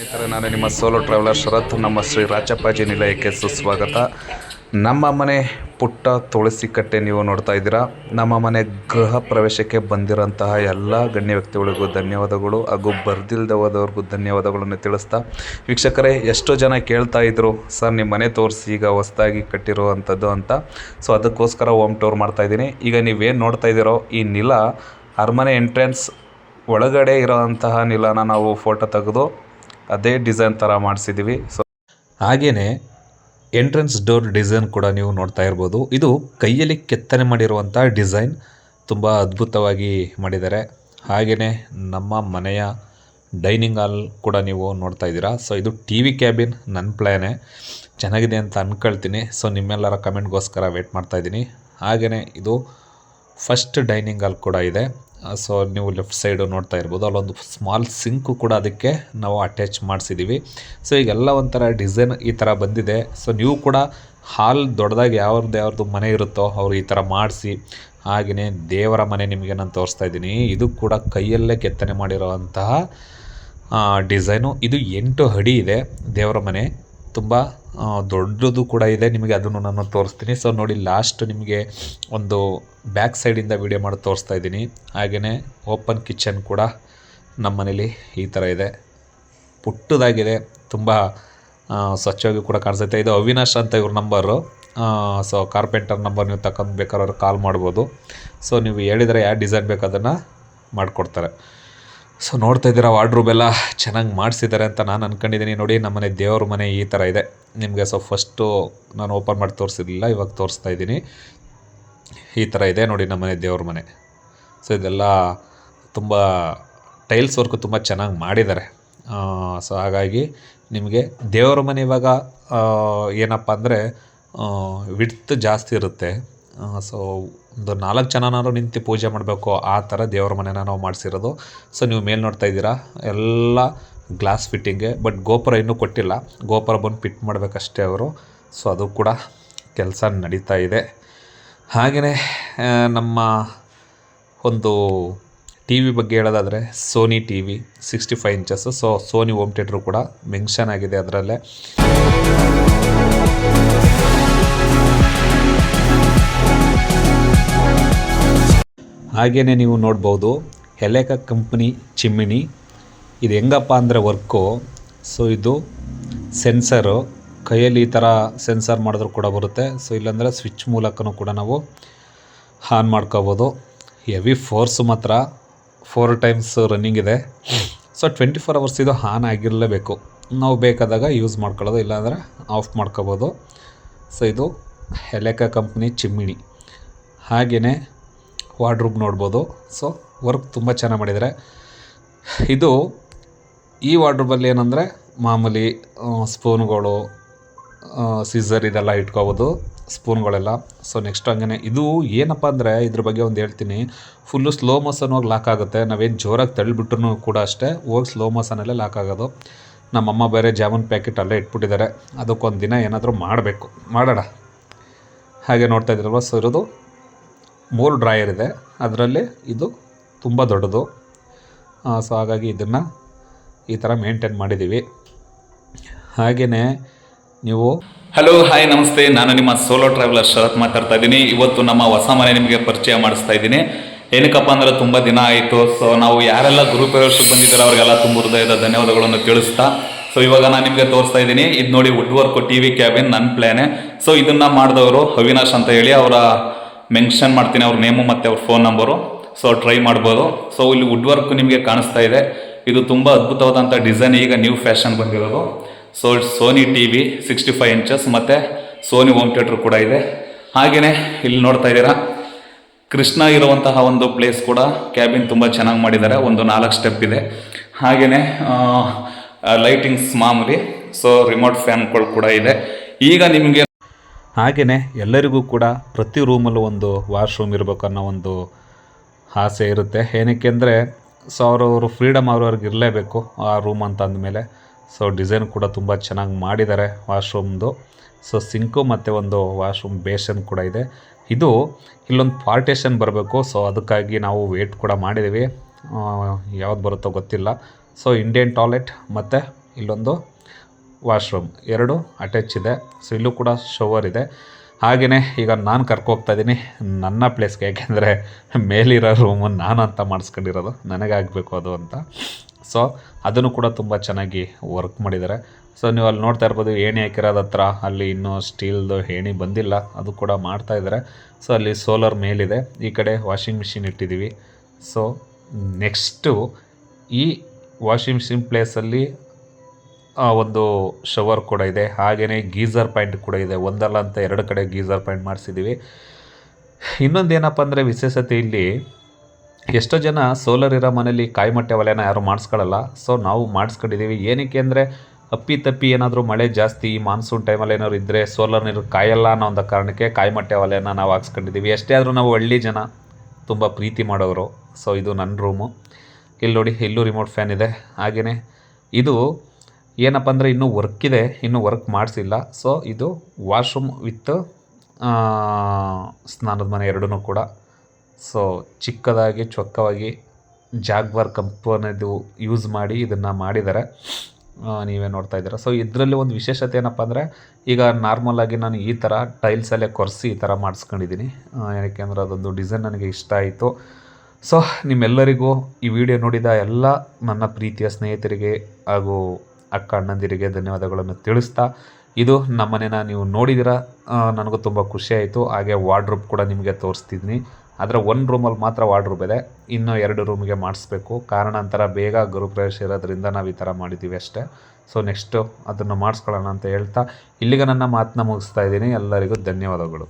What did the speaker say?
ಸ್ನೇಹಿತರೆ, ನಾನು ನಿಮ್ಮ ಸೋಲೋ ಟ್ರಾವೆಲರ್ ಶರತ್. ನಮ್ಮ ಶ್ರೀ ರಾಜಪ್ಪಾಜಿ ನಿಲಯಕ್ಕೆ ಸುಸ್ವಾಗತ. ನಮ್ಮ ಮನೆ ಪುಟ್ಟ ತುಳಸಿ ಕಟ್ಟೆ ನೀವು ನೋಡ್ತಾ ಇದ್ದೀರಾ. ನಮ್ಮ ಮನೆ ಗೃಹ ಪ್ರವೇಶಕ್ಕೆ ಬಂದಿರೋಂತಹ ಎಲ್ಲ ಗಣ್ಯ ವ್ಯಕ್ತಿಗಳಿಗೂ ಧನ್ಯವಾದಗಳು ಹಾಗೂ ಬರ್ದಿಲ್ದವಾದವ್ರಿಗೂ ಧನ್ಯವಾದಗಳನ್ನು ತಿಳಿಸ್ತಾ. ವೀಕ್ಷಕರೇ, ಎಷ್ಟೋ ಜನ ಕೇಳ್ತಾ ಇದ್ರು, ಸರ್, ನಿಮ್ಮ ಮನೆ ತೋರಿಸಿ, ಈಗ ಹೊಸದಾಗಿ ಕಟ್ಟಿರುವಂಥದ್ದು ಅಂತ. ಸೊ, ಅದಕ್ಕೋಸ್ಕರ ಹೋಮ್ ಟೂರ್ ಮಾಡ್ತಾ ಇದ್ದೀನಿ. ಈಗ ನೀವೇನು ನೋಡ್ತಾ ಇದ್ದೀರೋ, ಈ ನಿಲ ಅರಮನೆ ಎಂಟ್ರೆನ್ಸ್ ಒಳಗಡೆ ಇರೋವಂತಹ ನಿಲನ ನಾವು ಫೋಟೋ ತೆಗೆದು ಅದೇ ಡಿಸೈನ್ ಥರ ಮಾಡಿಸಿದ್ದೀವಿ ಸೊ ಹಾಗೆಯೇ ಎಂಟ್ರೆನ್ಸ್ ಡೋರ್ ಡಿಸೈನ್ ಕೂಡ ನೀವು ನೋಡ್ತಾ ಇರ್ಬೋದು. ಇದು ಕೈಯಲ್ಲಿ ಕೆತ್ತನೆ ಮಾಡಿರುವಂಥ ಡಿಸೈನ್ ತುಂಬ ಅದ್ಭುತವಾಗಿ ಮಾಡಿದ್ದಾರೆ. ಹಾಗೆಯೇ ನಮ್ಮ ಮನೆಯ ಡೈನಿಂಗ್ ಹಾಲ್ ಕೂಡ ನೀವು ನೋಡ್ತಾ ಇದ್ದೀರಾ. ಸೊ ಇದು ಟಿ ವಿ ಕ್ಯಾಬಿನ್, ನನ್ನ ಪ್ಲ್ಯಾನೇ ಚೆನ್ನಾಗಿದೆ ಅಂತ ಅಂದ್ಕೊಳ್ತೀನಿ ಸೊ ನಿಮ್ಮೆಲ್ಲರ ಕಮೆಂಟ್ಗೋಸ್ಕರ ವೆಯ್ಟ್ ಮಾಡ್ತಾ ಇದ್ದೀನಿ. ಹಾಗೆಯೇ ಇದು ಫಸ್ಟ್ ಡೈನಿಂಗ್ ಹಾಲ್ ಕೂಡ ಇದೆ. ಸೊ ನೀವು ಲೆಫ್ಟ್ ಸೈಡು ನೋಡ್ತಾ ಇರ್ಬೋದು. ಅಲ್ಲೊಂದು ಸ್ಮಾಲ್ ಸಿಂಕು ಕೂಡ ಅದಕ್ಕೆ ನಾವು ಅಟ್ಯಾಚ್ ಮಾಡಿಸಿದ್ದೀವಿ ಸೊ ಈಗೆಲ್ಲ ಒಂಥರ ಡಿಸೈನ್ ಈ ಥರ ಬಂದಿದೆ. ಸೊ ನೀವು ಕೂಡ ಹಾಲ್ ದೊಡ್ಡದಾಗಿ ಯಾವ್ದು ಯಾವ್ದು ಮನೆ ಇರುತ್ತೋ ಅವರು ಈ ಥರ ಮಾಡಿಸಿ ಹಾಗೆಯೇ ದೇವರ ಮನೆ ನಿಮಗೆ ನಾನು ತೋರಿಸ್ತಾ ಇದ್ದೀನಿ. ಇದು ಕೂಡ ಕೈಯಲ್ಲೇ ಕೆತ್ತನೆ ಮಾಡಿರೋವಂತಹ ಡಿಸೈನು ಇದು ಎಂಟು ಅಡಿ ಇದೆ ದೇವರ ಮನೆ. ತುಂಬ ದೊಡ್ಡದು ಕೂಡ ಇದೆ. ನಿಮಗೆ ಅದನ್ನು ನಾನು ತೋರಿಸ್ತೀನಿ. ಸೊ ನೋಡಿ ಲಾಸ್ಟ್ ನಿಮಗೆ ಒಂದು ಬ್ಯಾಕ್ ಸೈಡಿಂದ ವೀಡಿಯೋ ಮಾಡಿ ತೋರಿಸ್ತಾ ಇದ್ದೀನಿ. ಹಾಗೆಯೇ ಓಪನ್ ಕಿಚನ್ ಕೂಡ ನಮ್ಮ ಮನೇಲಿ ಈ ಥರ ಇದೆ. ಪುಟ್ಟದಾಗಿದೆ. ತುಂಬ ಸ್ವಚ್ಛವಾಗಿ ಕೂಡ ಕಾಣಿಸುತ್ತೆ. ಇದು ಅವಿನಾಶ್ ಅಂತ ಇವ್ರ ನಂಬರು ಸೊ ಕಾರ್ಪೆಂಟರ್ ನಂಬರ್ ನೀವು ತಗೊಂಡು ಬೇಕಾದ್ರೆ ಕಾಲ್ ಮಾಡ್ಬೋದು. ಸೊ ನೀವು ಹೇಳಿದರೆ ಯಾವ ಡಿಸೈನ್ ಬೇಕು ಅದನ್ನು ಮಾಡಿಕೊಡ್ತಾರೆ. ಸೊ ನೋಡ್ತಾ ಇದ್ದೀರಾ ವಾರ್ಡ್ರೂಬ್ ಎಲ್ಲ ಚೆನ್ನಾಗಿ ಮಾಡಿಸಿದ್ದಾರೆ ಅಂತ ನಾನು ಅಂದ್ಕೊಂಡಿದ್ದೀನಿ ನೋಡಿ, ನಮ್ಮನೆ ದೇವ್ರ ಮನೆ ಈ ಥರ ಇದೆ. ನಿಮಗೆ ಸೊ ಫಸ್ಟು ನಾನು ಓಪನ್ ಮಾಡಿ ತೋರಿಸಿರಲಿಲ್ಲ ಇವಾಗ ತೋರಿಸ್ತಾ ಇದ್ದೀನಿ. ಈ ಥರ ಇದೆ ನೋಡಿ ನಮ್ಮನೆ ದೇವ್ರ ಮನೆ. ಸೊ ಇದೆಲ್ಲ ತುಂಬ ಟೈಲ್ಸ್ ವರ್ಕು ತುಂಬ ಚೆನ್ನಾಗಿ ಮಾಡಿದ್ದಾರೆ. ಸೊ ಹಾಗಾಗಿ ನಿಮಗೆ ದೇವರ ಮನೆ ಇವಾಗ ಏನಪ್ಪ ಅಂದರೆ ವಿಡ್ತ್ ಜಾಸ್ತಿ ಇರುತ್ತೆ. ಸೊ ಒಂದು ನಾಲ್ಕು ಜನನಾದ್ರು ನಿಂತು ಪೂಜೆ ಮಾಡಬೇಕು, ಆ ಥರ ದೇವರ ಮನೆನ ನಾವು ಮಾಡಿಸಿರೋದು. ಸೊ ನೀವು ಮೇಲೆ ನೋಡ್ತಾ ಇದ್ದೀರಾ, ಎಲ್ಲ ಗ್ಲಾಸ್ ಫಿಟ್ಟಿಂಗೆ, ಬಟ್ ಗೋಪುರ ಇನ್ನೂ ಕೊಟ್ಟಿಲ್ಲ. ಗೋಪುರ ಬಂದು ಫಿಟ್ ಮಾಡಬೇಕಷ್ಟೇ ಅವರು. ಸೊ ಅದು ಕೂಡ ಕೆಲಸ ನಡೀತಾ ಇದೆ. ಹಾಗೆಯೇ ನಮ್ಮ ಒಂದು ಟಿ ವಿ ಬಗ್ಗೆ ಹೇಳೋದಾದರೆ Sony T V sixty five inches so Sony home theatre ಕೂಡ ಮೆನ್ಷನ್ ಆಗಿದೆ ಅದರಲ್ಲೇ. ಹಾಗೆಯೇ ನೀವು ನೋಡ್ಬೋದು ಎಲೆಕ ಕಂಪ್ನಿ ಚಿಮ್ಮಿಣಿ. ಇದು ಹೆಂಗಪ್ಪ ಅಂದರೆ ವರ್ಕು. ಸೊ ಇದು ಸೆನ್ಸರು ಕೈಯಲ್ಲಿ ಈ ಥರ ಸೆನ್ಸರ್ ಮಾಡಿದ್ರು ಕೂಡ ಬರುತ್ತೆ. ಸೊ ಇಲ್ಲಾಂದರೆ ಸ್ವಿಚ್ ಮೂಲಕನೂ ಕೂಡ ನಾವು ಆನ್ ಮಾಡ್ಕೋಬೋದು. ಹೆವಿ ಫೋರ್ಸು ಮಾತ್ರ. ಫೋರ್ ಟೈಮ್ಸ್ ರನ್ನಿಂಗ್ ಇದೆ. ಸೊ ಟ್ವೆಂಟಿ ಫೋರ್ ಅವರ್ಸ್ ಇದು ಆನ್ ಆಗಿರಲೇಬೇಕು. ನಾವು ಬೇಕಾದಾಗ ಯೂಸ್ ಮಾಡ್ಕೊಳ್ಳೋದು, ಇಲ್ಲಾಂದರೆ ಆಫ್ ಮಾಡ್ಕೋಬೋದು. ಸೊ ಇದು ಎಲೆಕ ಕಂಪ್ನಿ ಚಿಮ್ಮಿಣಿ. ಹಾಗೆಯೇ ವಾರ್ಡ್ರೂಬ್ ನೋಡ್ಬೋದು. ಸೊ ವರ್ಕ್ ತುಂಬ ಚೆನ್ನಾಗಿ ಮಾಡಿದ್ದಾರೆ. ಇದು ಈ ವಾರ್ಡ್ರೂಬಲ್ಲಿ ಏನಂದರೆ ಮಾಮೂಲಿ ಸ್ಪೂನ್ಗಳು ಸೀಸರ್ ಇದೆಲ್ಲ ಇಟ್ಕೋಬೋದು ಸ್ಪೂನ್ಗಳೆಲ್ಲ ಸೊ ನೆಕ್ಸ್ಟ್ ಹಂಗೆ ಇದು ಏನಪ್ಪ ಅಂದರೆ ಇದ್ರ ಬಗ್ಗೆ ಒಂದು ಹೇಳ್ತೀನಿ. ಫುಲ್ಲು ಸ್ಲೋ ಮೋಸನ್ ಹೋಗಿ ಲಾಕ್ ಆಗುತ್ತೆ. ನಾವೇನು ಜೋರಾಗಿ ತಳ್ಳಿಬಿಟ್ರು ಕೂಡ ಅಷ್ಟೇ, ಹೋಗಿ ಸ್ಲೋ ಮೋಸನಲ್ಲೇ ಲಾಕ್ ಆಗೋದು. ನಮ್ಮಮ್ಮ ಬೇರೆ ಜಾಮೂನ್ ಪ್ಯಾಕೆಟ್ ಅಲ್ಲೇ ಇಟ್ಬಿಟ್ಟಿದ್ದಾರೆ. ಅದಕ್ಕೊಂದು ದಿನ ಏನಾದರೂ ಮಾಡಬೇಕು. ಮಾಡೋಣ. ಹಾಗೆ ನೋಡ್ತಾ ಇದ್ದೀರಲ್ವ? ಸೊ ಇರೋದು ಮೂರು ಡ್ರಾಯರ್ ಇದೆ. ಅದರಲ್ಲಿ ಇದು ತುಂಬ ದೊಡ್ಡದು. ಸೊ ಹಾಗಾಗಿ ಇದನ್ನು ಈ ಥರ ಮೇಂಟೈನ್ ಮಾಡಿದ್ದೀವಿ ಹಾಗೆಯೇ ನೀವು ಹಲೋ ಹಾಯ್ ನಮಸ್ತೆ. ನಾನು ನಿಮ್ಮ ಸೋಲೋ ಟ್ರಾವೆಲರ್ ಶರತ್ ಮಾತಾಡ್ತಾ ಇದ್ದೀನಿ. ಇವತ್ತು ನಮ್ಮ ಹೊಸ ಮನೆ ನಿಮಗೆ ಪರಿಚಯ ಮಾಡಿಸ್ತಾ ಇದ್ದೀನಿ. ಏನಕ್ಕಪ್ಪ ಅಂದರೆ ತುಂಬ ದಿನ ಆಯಿತು. ಸೊ ನಾವು ಯಾರೆಲ್ಲ ಗುರುಪ್ರವೇಶಕ್ಕೆ ಬಂದಿದ್ದಾರೆ ಅವರಿಗೆಲ್ಲ ತುಂಬ ಹೃದಯದ ಧನ್ಯವಾದಗಳನ್ನು ತಿಳಿಸ್ತಾ. ಸೊ ಇವಾಗ ನಾನು ನಿಮಗೆ ತೋರಿಸ್ತಾ ಇದ್ದೀನಿ. ಇದು ನೋಡಿ wood work T V cabin ನನ್ನ ಪ್ಲ್ಯಾನೆ ಸೊ ಇದನ್ನು ಮಾಡಿದವರು ಅವಿನಾಶ್ ಅಂತ ಹೇಳಿ ಅವರ ಮೆನ್ಷನ್ ಮಾಡ್ತೀನಿ ಅವ್ರ ನೇಮು ಮತ್ತು ಅವ್ರ ಫೋನ್ ನಂಬರು ಸೊ ಟ್ರೈ ಮಾಡ್ಬೋದು. ಸೊ ಇಲ್ಲಿ ವುಡ್ ವರ್ಕ್ ನಿಮಗೆ ಕಾಣಿಸ್ತಾ ಇದೆ. ಇದು ತುಂಬ ಅದ್ಭುತವಾದಂಥ ಡಿಸೈನ್ ಈಗ ನ್ಯೂ ಫ್ಯಾಷನ್ ಬಂದಿರೋದು. So Sony T V sixty five inches ಮತ್ತು ಸೋನಿ ಹೋಮ್ ಥಿಯೇಟ್ರ್ ಕೂಡ ಇದೆ. ಹಾಗೆಯೇ ಇಲ್ಲಿ ನೋಡ್ತಾ ಇದ್ದೀರಾ, ಕೃಷ್ಣ ಇರುವಂತಹ ಒಂದು ಪ್ಲೇಸ್ ಕೂಡ ಕ್ಯಾಬಿನ್ ತುಂಬ ಚೆನ್ನಾಗಿ ಮಾಡಿದ್ದಾರೆ. ಒಂದು ನಾಲ್ಕು ಸ್ಟೆಪ್ ಇದೆ. ಹಾಗೆಯೇ ಲೈಟಿಂಗ್ಸ್ ಮಾಮೂಲಿ. ಸೊ ರಿಮೋಟ್ ಫ್ಯಾನ್ಗಳು ಕೂಡ ಇದೆ. ಈಗ ನಿಮಗೆ ಹಾಗೆಯೇ ಎಲ್ಲರಿಗೂ ಕೂಡ ಪ್ರತಿ ರೂಮಲ್ಲೂ ಒಂದು ವಾಶ್ರೂಮ್ ಇರಬೇಕು ಅನ್ನೋ ಒಂದು ಆಸೆ ಇರುತ್ತೆ. ಏನಕ್ಕೆ ಅಂದರೆ ಸೊ ಅವರವರು ಫ್ರೀಡಮ್ ಅವ್ರವ್ರಿಗೆ ಇರಲೇಬೇಕು ಆ ರೂಮ್ ಅಂತ ಅಂದಮೇಲೆ ಸೊ ಡಿಸೈನ್ ಕೂಡ ತುಂಬ ಚೆನ್ನಾಗಿ ಮಾಡಿದ್ದಾರೆ ವಾಶ್ರೂಮ್ದು ಸೊ ಸಿಂಕು ಮತ್ತು ಒಂದು ವಾಶ್ರೂಮ್ ಬೇಸನ್ ಕೂಡ ಇದೆ. ಇದು ಇಲ್ಲೊಂದು ಪಾರ್ಟೇಷನ್ ಬರಬೇಕು. ಸೊ ಅದಕ್ಕಾಗಿ ನಾವು ವೇಟ್ ಕೂಡ ಮಾಡಿದ್ದೀವಿ. ಯಾವ್ದು ಬರುತ್ತೋ ಗೊತ್ತಿಲ್ಲ. ಸೊ ಇಂಡಿಯನ್ ಟಾಯ್ಲೆಟ್ ಮತ್ತು ಇಲ್ಲೊಂದು ವಾಶ್ರೂಮ್ ಎರಡು ಅಟ್ಯಾಚ್ ಇದೆ. ಸೊ ಇಲ್ಲೂ ಕೂಡ ಶವರ್ ಇದೆ. ಹಾಗೆಯೇ ಈಗ ನಾನು ಕರ್ಕೋಗ್ತಾ ಇದ್ದೀನಿ ನನ್ನ ಪ್ಲೇಸ್ಗೆ ಯಾಕೆಂದರೆ ಮೇಲಿರೋ ರೂಮು ನಾನು ಅಂತ ಮಾಡಿಸ್ಕೊಂಡಿರೋದು. ನನಗಾಗಬೇಕು ಅದು ಅಂತ. ಸೊ ಅದನ್ನು ಕೂಡ ತುಂಬ ಚೆನ್ನಾಗಿ ವರ್ಕ್ ಮಾಡಿದ್ದಾರೆ. ಸೊ ನೀವು ಅಲ್ಲಿ ನೋಡ್ತಾ ಇರ್ಬೋದು, ಏಣಿ ಹಾಕಿರೋದು ಹತ್ರ. ಅಲ್ಲಿ ಇನ್ನೂ ಸ್ಟೀಲ್ದು ಏಣಿ ಬಂದಿಲ್ಲ. ಅದು ಕೂಡ ಮಾಡ್ತಾ ಇದ್ದಾರೆ. ಸೊ ಅಲ್ಲಿ ಸೋಲಾರ್ ಮೇಲಿದೆ. ಈ ಕಡೆ ವಾಷಿಂಗ್ ಮಿಷಿನ್ ಇಟ್ಟಿದ್ದೀವಿ. ಸೊ ನೆಕ್ಸ್ಟು ಈ ವಾಷಿಂಗ್ ಮಿಷಿನ್ ಪ್ಲೇಸಲ್ಲಿ ಒಂದು ಶವರ್ ಕೂಡ ಇದೆ. ಹಾಗೆಯೇ ಗೀಝರ್ ಪಾಯಿಂಟ್ ಕೂಡ ಇದೆ. ಒಂದಲ್ಲ ಅಂತ ಎರಡು ಕಡೆ ಗೀಝರ್ ಪಾಯಿಂಟ್ ಮಾಡಿಸಿದ್ದೀವಿ ಇನ್ನೊಂದು ಏನಪ್ಪ ಅಂದರೆ ವಿಶೇಷತೆ ಇಲ್ಲಿ, ಎಷ್ಟೋ ಜನ ಸೋಲರ್ ಇರೋ ಮನೇಲಿ ಕಾಯಿಮಟ್ಟೆ ಒಲೆನ ಯಾರು ಮಾಡಿಸ್ಕೊಳ್ಳಲ್ಲ ಸೊ ನಾವು ಮಾಡಿಸ್ಕೊಂಡಿದ್ದೀವಿ ಏನಕ್ಕೆ ಅಂದರೆ ಅಪ್ಪಿ ತಪ್ಪಿ ಏನಾದರೂ ಮಳೆ ಜಾಸ್ತಿ ಮಾನ್ಸೂನ್ ಟೈಮಲ್ಲಿ ಏನಾದ್ರು ಇದ್ದರೆ ಸೋಲರ್ ನೀರು ಕಾಯಲ್ಲ ಅನ್ನೋ ಒಂದು ಕಾರಣಕ್ಕೆ ಕಾಯಿಮಟ್ಟೆ ಒಲೆನ ನಾವು ಹಾಕ್ಸ್ಕೊಂಡಿದ್ದೀವಿ ಎಷ್ಟೇ ಆದರೂ ನಾವು ಹಳ್ಳಿ ಜನ, ತುಂಬ ಪ್ರೀತಿ ಮಾಡೋರು ಸೊ ಇದು ನನ್ನ ರೂಮು ಇಲ್ಲಿ ನೋಡಿ ಇಲ್ಲೂ ರಿಮೋಟ್ ಫ್ಯಾನ್ ಇದೆ. ಹಾಗೆಯೇ ಇದು ಏನಪ್ಪ ಅಂದರೆ ಇನ್ನೂ ವರ್ಕ್ ಇದೆ, ಇನ್ನೂ ವರ್ಕ್ ಮಾಡಿಸಿಲ್ಲ. ಸೊ ಇದು ವಾಶ್ರೂಮ್ ವಿತ್ ಸ್ನಾನದ ಮನೆ ಎರಡೂ ಕೂಡ. ಸೊ ಚಿಕ್ಕದಾಗಿ, ಚೊಕ್ಕವಾಗಿ ಜಾಗ್ವಾರ್ ಕಂಪನಿದು ಯೂಸ್ ಮಾಡಿ ಇದನ್ನು ಮಾಡಿದ್ದಾರೆ. ನೀವೇ ನೋಡ್ತಾ ಇದ್ದೀರಾ. ಸೊ ಇದರಲ್ಲಿ ಒಂದು ವಿಶೇಷತೆ ಏನಪ್ಪ ಅಂದರೆ ಈಗ ನಾರ್ಮಲಾಗಿ ನಾನು ಈ ಥರ ಟೈಲ್ಸಲ್ಲೇ ಕೊರೆಸಿ ಈ ಥರ ಮಾಡಿಸ್ಕೊಂಡಿದ್ದೀನಿ. ಏನಕ್ಕೆ ಅಂದರೆ ಅದೊಂದು ಡಿಸೈನ್ ನನಗೆ ಇಷ್ಟ ಆಯಿತು. ಸೊ ನಿಮ್ಮೆಲ್ಲರಿಗೂ ಈ ವಿಡಿಯೋ ನೋಡಿದ ಎಲ್ಲ ನನ್ನ ಪ್ರೀತಿಯ ಸ್ನೇಹಿತರಿಗೆ ಹಾಗೂ ಅಕ್ಕ ಅಣ್ಣಂದಿರಿಗೆ ಧನ್ಯವಾದಗಳನ್ನು ತಿಳಿಸ್ತಾ ಇದು ನಮ್ಮನೇನ ನೀವು ನೋಡಿದಿರ ನನಗೂ ತುಂಬ ಆಯಿತು. ಹಾಗೆ ವಾರ್ಡ್ರೂಬ್ ಕೂಡ ನಿಮಗೆ ತೋರಿಸ್ತಿದ್ದೀನಿ ಆದರೆ ಒಂದು ರೂಮಲ್ಲಿ ಮಾತ್ರ ವಾರ್ಡ್ರೂಬ್ ಇದೆ. ಇನ್ನೂ ಎರಡು ರೂಮಿಗೆ ಮಾಡಿಸ್ಬೇಕು. ಕಾರಣಾಂತರ ಬೇಗ ಗೃಹಪ್ರವೇಶ ಇರೋದ್ರಿಂದ ನಾವು ಈ ಥರ ಮಾಡಿದ್ದೀವಿ ಅಷ್ಟೇ. ಸೊ ನೆಕ್ಸ್ಟು ಅದನ್ನು ಮಾಡಿಸ್ಕೊಳ್ಳೋಣ ಅಂತ ಹೇಳ್ತಾ ಇಲ್ಲಿಗೆ ನನ್ನ ಮಾತನ್ನ ಮುಗಿಸ್ತಾ ಇದ್ದೀನಿ. ಎಲ್ಲರಿಗೂ ಧನ್ಯವಾದಗಳು.